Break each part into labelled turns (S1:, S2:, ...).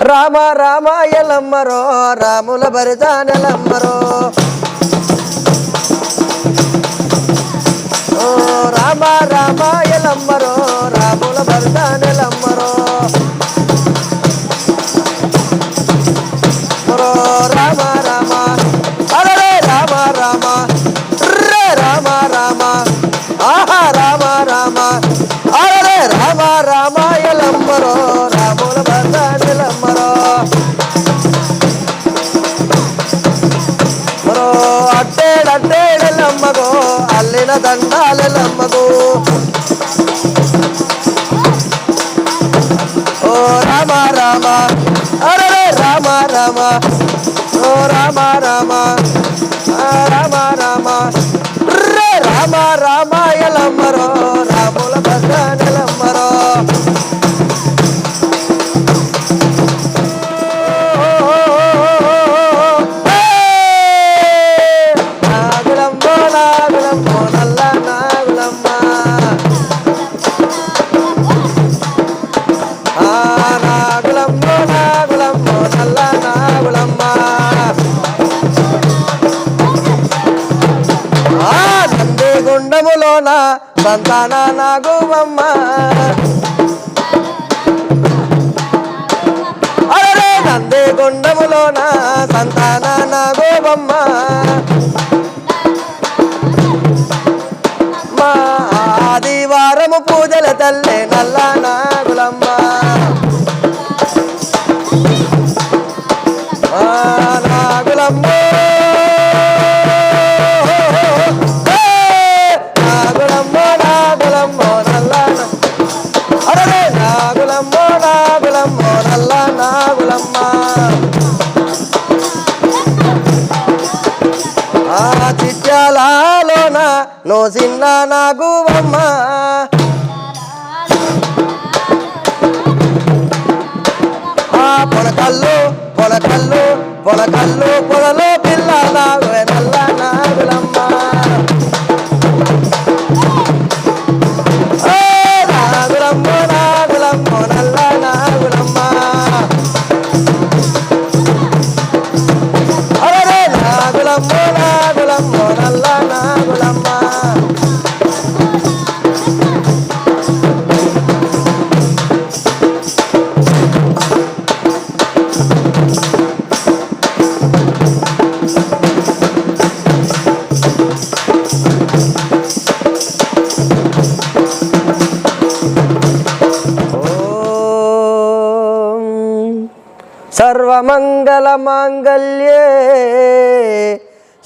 S1: రామ రామ ఎలమ్మరో రాముల బరిదానెలమ్మరో ఓ రామ రామ ఎలమ్మరో అల్లిన దండాలెలమ్మగో ఓ రామ రామ అరే రామ రామ ఓ రామ రామ ఆ రామ రామ రే రామ రామ ఎలమ్మరో రాముల భద్రనెలమ్మరో నాగులమ్మో అరే నందే గుండములోన సంతాన నాగువమ్మ మా ఆదివారము పూజల తల్లే నల్ల నాగులమ్మ. నాగులమ్మ. చిన్న నాగువమ్మ. ఆ పొలకల్లు పొలకల్లు పొలకల్లు పొలలో పిల్ల నాగువే నల్ల. మంగళ మంగళమాంగళ్యే.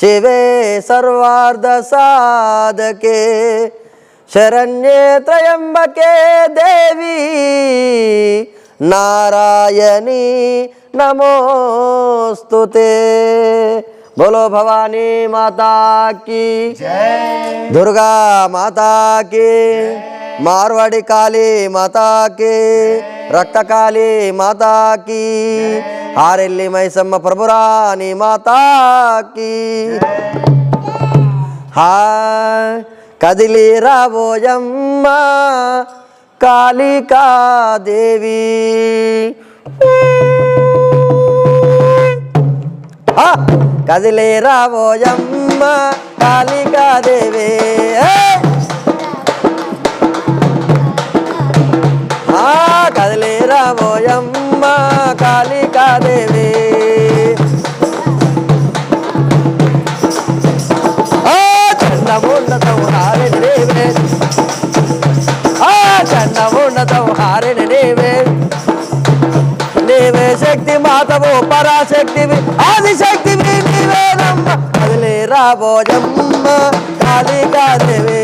S1: శివే సర్వార్ధ సాధకే. శరణ్యే త్రయంబకే దేవి. నారాయణి నమోస్తుతే. బోలో భవానీ మాతా కీ దుర్గా మాతా కీ మార్వాడి కాళీ మాతాకి రక్తకాళీ మాతాకి ఆరెల్లి మైసమ్మ ప్రభురాని మాతాకి. కదిలి రాబోయమ్మ కాళికాదేవి కదిలే రాబోయమ్మ కాళికాదేవి చండముండతం నీవే నీవే శక్తి మాతవు పరాశక్తివి ఆదిశక్తివి నీవే నమ్మ కదిలే రాబోజమ్మ కాళికాదేవి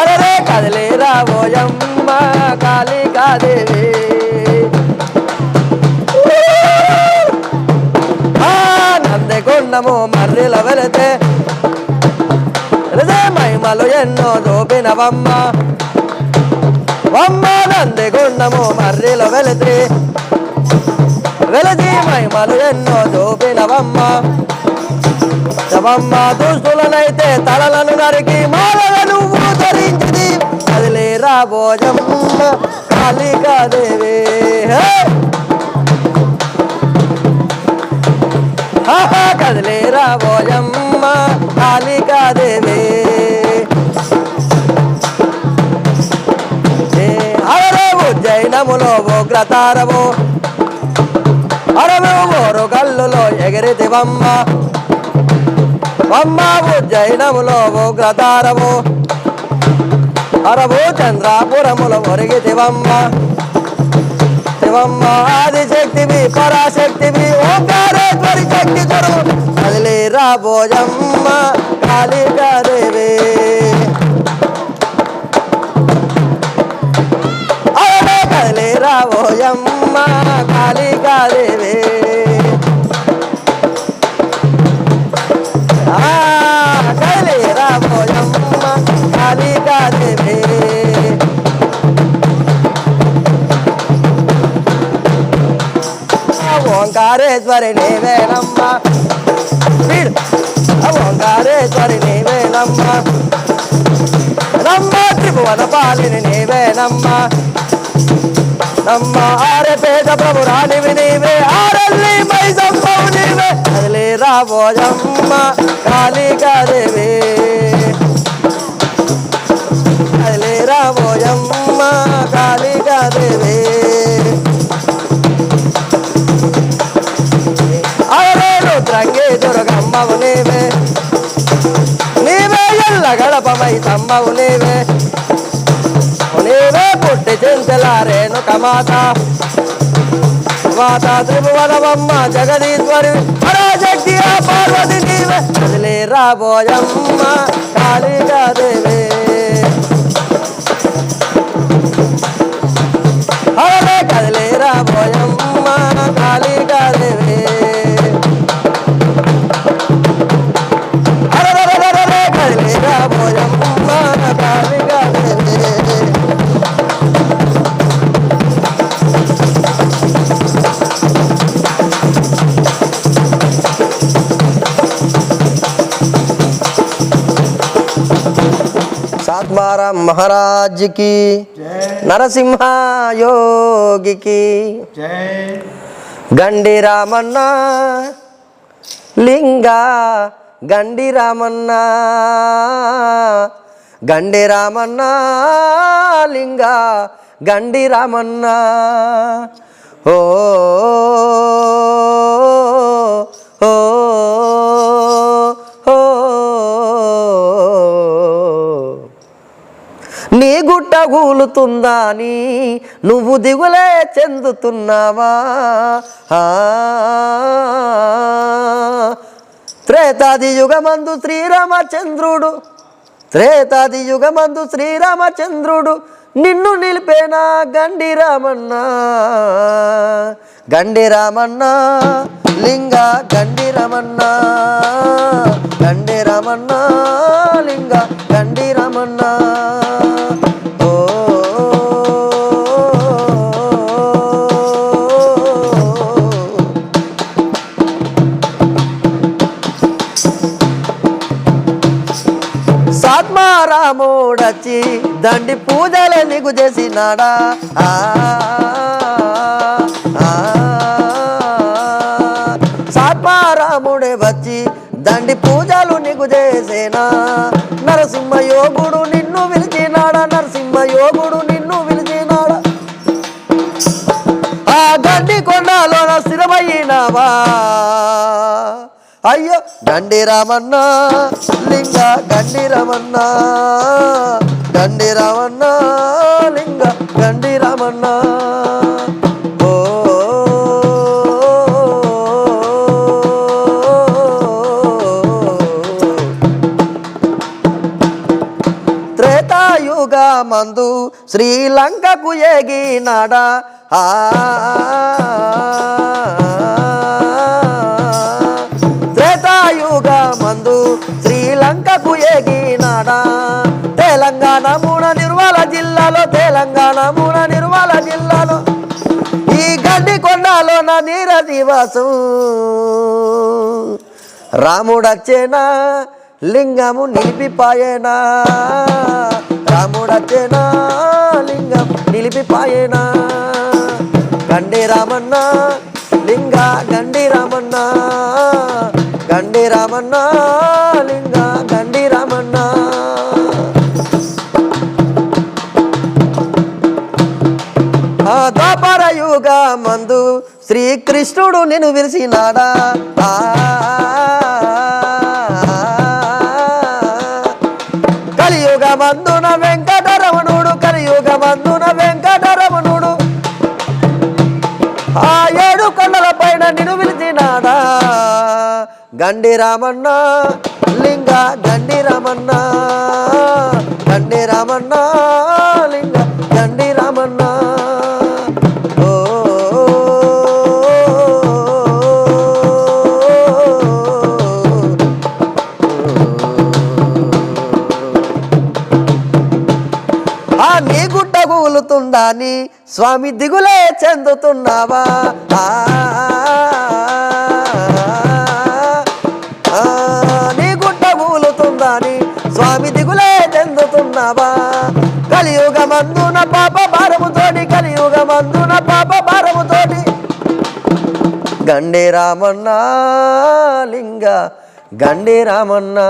S1: అరే కదిలే రాబోజమ్మ కాళికాదేవి ఆ నందెకొండము మర్రిల వెళితే వెళితే ఎన్నో దోపినవమ్మ. వమ్మ నందిగుండము మర్రిలో వెళితే వెళతి మహిమలు ఎన్నో దోపినవమ్మ. శవమ్మ దుస్తులనైతే తలలను నరికి మాలల నువ్వు ధరించింది కదిలే రా రాబోజమ్మ కాళికాదేవి హే! ఉజ్జయినములో ఉగ్రతారము అరవు మోరు కల్లులో ఎగిరితివమ్మ అమ్మ ఉజ్జయినములో ఉగ్రతారము అరవు చంద్రాపురములో ఒరిగితివమ్మ శివమ్మ ఆదిశక్తివి పరాశక్తివి ఓంకారేశ్వరి శక్తి కొరు కదిలే రాబోజమ్మ కాళికాదేవి రాబోయమ్మ కాళికాదేవి ఆ, కదిలే రాబోయమ్మ కాళికాదేవి ఓంకారేశ్వరి నీవేనమ్మ వీడు ఆ ఓంకారేశ్వరి నీవేనమ్మ నమ్మ త్రిభువన పాలిని నీవేనమ్మ నమ్మ ఆరపేట ప్రభు రాణివి నీవే ఆరల్లి మై సంభవు నీవే అదిలే రాబోయమ్మ కాళికాదేవి అదిలే కమాత మాత త్రిభువనమమ్మ జగదీశ్వరి. పరాశక్తి ఆ పార్వతి నీవే. కదిలే రాబోయమ్మ కాళికాదేవి అరే కదిలే రాబోయమ్మ మహారాజ్కి నరసింహ యోగికి గండి రామన్న లింగ గండి రామన్న గండి రామన్న లింగ గండి రామన్న ఓ ఓ నీ? అని నువ్వు దిగులే చెందుతున్నావా? ఆ, త్రేతాది యుగమందు శ్రీరామచంద్రుడు త్రేతాది యుగమందు శ్రీరామచంద్రుడు నిన్ను నిలిపేనా గండి రామన్న గండి రామన్న లింగ గండి రమన్న గండి రమన్న లింగ సాత్మారాముడచ్చి దండి పూజలే నీకు చేసినాడా ఆ, ఆ, సాత్మారాముడే వచ్చి దండి పూజలు నీకు చేసేనా? నరసింహ యోగుడు నిన్ను పిలిచినాడా? నరసింహ యోగుడు నిన్ను పిలిచినాడా? ఆ గడ్డి కొండలో స్థిరమైనావా అయ్యో. గండి రామన్న లింగ గండి రామన్నా గండి రామన్నా లింగ గండి రామన్నా. ఓ త్రేతాయుగ మందు శ్రీలంకకు ఎగినాడా? ఆ శ్రీలంకకు ఎగినాడా? తెలంగాణ మూడ నిర్మల జిల్లాలో తెలంగాణ మూడ నిర్మల జిల్లాలో. ఈ గడ్డి కొండలో నా నీరదివాసు రాముడచ్చేనా? లింగము నిలిపిపాయేనా? రాముడచ్చేనా? నిలిపిపాయన? గండి రామన్న లింగ గండి రామన్న కృష్ణుడు నేను విరిసినాడా కలియుగ మందున వెంకటరమణుడు కలియుగ మందున వెంకటరమణుడు. ఆ ఏడు కొండల పైన నిన్ను పిలిచినాడా గండి రామన్న లింగ గండి రామన్న గండి రామన్న కూలుతుండా స్వామి దిగులే చెందుతున్నావా? ఆ, నీ గుడ్డ మూలుతుందని స్వామి దిగులే చెందుతున్నావా? కలియుగమందున పాప భారముతోటి కలియుగమందున పాప భారముతోటి గండే రామన్నా లింగ గండే రామన్నా